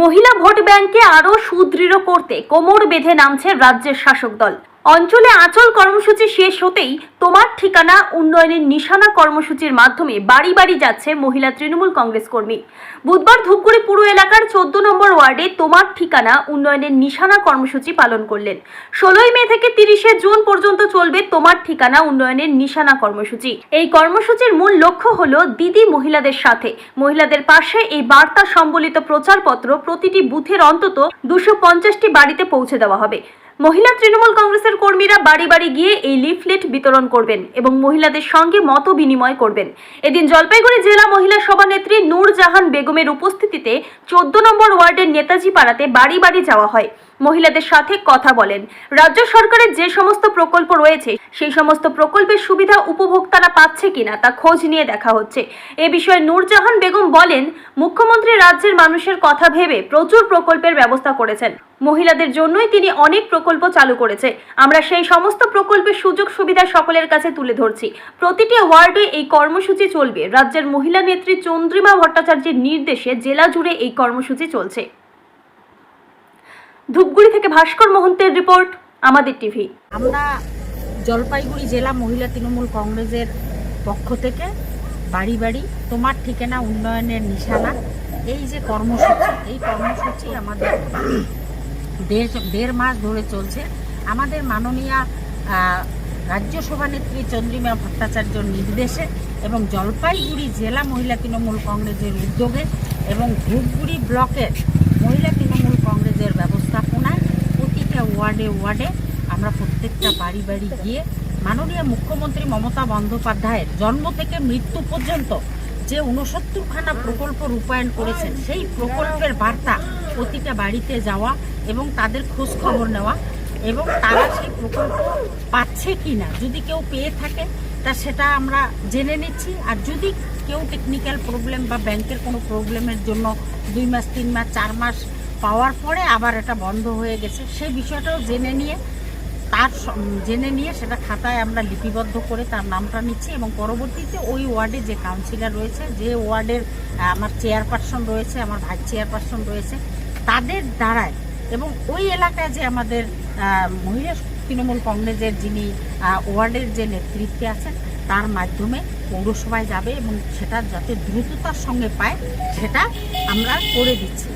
মহিলা ভোট ব্যাংকে আরও সুদৃঢ় করতে কোমর বেঁধে নামছে রাজ্যের শাসক দল। অঞ্চলে আচল কর্মসূচি শেষ হতেই তোমার ঠিকানা, উন্নয়নের নিশানা কর্মসূচির মাধ্যমে বাড়ি বাড়ি যাচ্ছে মহিলা তৃণমূল কংগ্রেস কর্মী। বুধবার ধূপগুড়ি পুরো এলাকার চোদ্দ নম্বর ওয়ার্ডে তোমার ঠিকানা, উন্নয়নের নিশানা কর্মসূচি পালন করলেন। ষোলোই মে থেকে তিরিশে জুন পর্যন্ত চলবে তোমার ঠিকানা, উন্নয়নের নিশানা কর্মসূচি। এই কর্মসূচির মূল লক্ষ্য হল দিদি মহিলাদের সাথে। মহিলাদের পাশে এই বার্তা সম্বলিত প্রচারপত্র প্রতিটি বুথের অন্তত দুশো বাড়িতে পৌঁছে দেওয়া হবে। মহিলা তৃণমূল কংগ্রেসের কর্মীরা বাড়ি বাড়ি গিয়ে এই লিফলেট বিতরণ করবেন এবং মহিলাদের সঙ্গে মত বিনিময় করবেন। এদিন জলপাইগুড়ি জেলা মহিলা সভানেত্রী নূরজাহান বেগমের উপস্থিতিতে চোদ্দ নম্বর ওয়ার্ডের নেতাজি পাড়াতে বাড়ি বাড়ি যাওয়া হয়। মহিলাদের সাথে কথা বলেন। রাজ্য সরকারের যে সমস্ত প্রকল্প রয়েছে, সেই সমস্ত প্রকল্পের সুবিধা উপভোক্তারা পাচ্ছে কিনা তা খোঁজ নিয়ে দেখা হচ্ছে। এ বিষয়ে নূরজাহান বেগম বলেন, মুখ্যমন্ত্রী রাজ্যের মানুষের কথা ভেবে প্রচুর প্রকল্পের ব্যবস্থা করেছেন। মহিলাদের জন্যই তিনি অনেক প্রকল্প চালু করেছে। আমরা সেই সমস্ত প্রকল্পের সুযোগ সুবিধা সকলের কাছে তুলে ধরছি। প্রতিটি ওয়ার্ডে এই কর্মসূচি চলবে। রাজ্যের মহিলা নেত্রী চন্দ্রিমা ভট্টাচার্যের নির্দেশে জেলা জুড়ে এই কর্মসূচি চলছে। ধূপগুড়ি থেকে ভাস্কর মহন্তের রিপোর্ট, আমাদের টিভি। আমরা জলপাইগুড়ি জেলা মহিলা তৃণমূল কংগ্রেসের পক্ষ থেকে বাড়ি বাড়ি তোমার ঠিকানা উন্নয়নের নিশানা, এই যে কর্মসূচি, এই কর্মসূচি আমাদের দেড় দেড় মাস ধরে চলছে। আমাদের মাননীয়া রাজ্য সভানেত্রী চন্দ্রিমা ভট্টাচার্যর নির্দেশে এবং জলপাইগুড়ি জেলা মহিলা তৃণমূল কংগ্রেসের উদ্যোগে এবং ধূপগুড়ি ব্লকের মহিলা তৃণমূল কংগ্রেসের ব্যবস্থাপনায় প্রতিটা ওয়ার্ডে ওয়ার্ডে আমরা প্রত্যেকটা বাড়ি বাড়ি গিয়ে মাননীয় মুখ্যমন্ত্রী মমতা বন্দ্যোপাধ্যায়ের জন্ম থেকে মৃত্যু পর্যন্ত যে উনসত্তরখানা প্রকল্প রূপায়ণ করেছেন, সেই প্রকল্পের বার্তা প্রতিটা বাড়িতে যাওয়া এবং তাদের খোঁজ খবর নেওয়া এবং তারা সেই প্রকল্প পাচ্ছে কি না যদি কেউ পেয়ে থাকে তা সেটা আমরা জেনে নিচ্ছি। আর যদি কেউ টেকনিক্যাল প্রবলেম বা ব্যাংকের কোনো প্রবলেমের জন্য দুই মাস, তিন মাস, চার মাস পাওয়ার পরে আবার এটা বন্ধ হয়ে গেছে। সেই বিষয়টাও জেনে নিয়ে, তার জেনে নিয়ে সেটা খাতায় আমরা লিপিবদ্ধ করে তার নামটা নিচ্ছি এবং পরবর্তীতে ওই ওয়ার্ডে যে কাউন্সিলর রয়েছে, যে ওয়ার্ডের আমার চেয়ারপারসন রয়েছে, আমার ভাইস চেয়ারপারসন রয়েছে, তাদের দ্বারায় এবং ওই এলাকায় যে আমাদের মহিলা তৃণমূল কংগ্রেসের যিনি ওয়ার্ডের যে নেতৃত্বে আছেন, তার মাধ্যমে পৌরসভায় যাবে এবং সেটা যাতে দ্রুততার সঙ্গে পায়, সেটা আমরা করে দিচ্ছি।